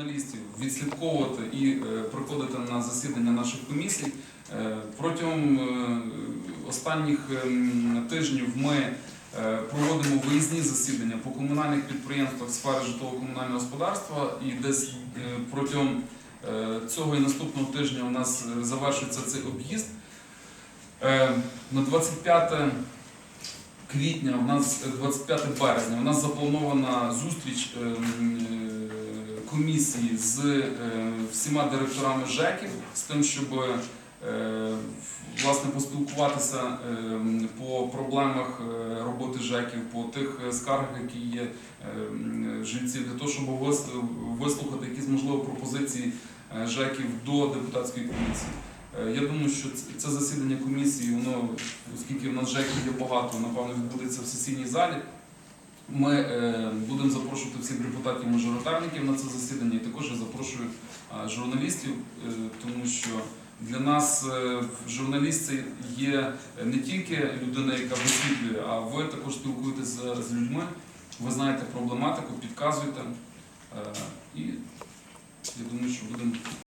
журналістів відслідковувати і е, приходити на засідання наших комісій. Е, Протягом е, останніх ем, тижнів ми проводимо виїзні засідання по комунальних підприємствах сфери житлово-комунального господарства і десь протягом цього і наступного тижня у нас завершується цей об'їзд. На 25 квітня, у нас е, 25 березня, у нас запланована зустріч ем, комісії з е, всіма директорами ЖЕКів з тим, щоб е, власне поспілкуватися ем, по проблемах е, роботи ЖЕКів, по тих е, скаргах, які є жильців, для того, щоб вислухати якісь можливо пропозиції е, ЖЕКів до депутатської комісії. Е, Я думаю, що це засідання комісії, воно, оскільки в нас ЖЕКів є багато, напевно, відбудеться в сесійній залі. Ми е, будемо запрошувати всіх депутатів-мажоритарників на це засідання, і також я запрошую е, журналістів, е, тому що для нас журналіст це є не тільки людина, яка висвітлює, а ви також спілкуєтеся з, людьми, ви знаєте проблематику, підказуєте. І я думаю, що будемо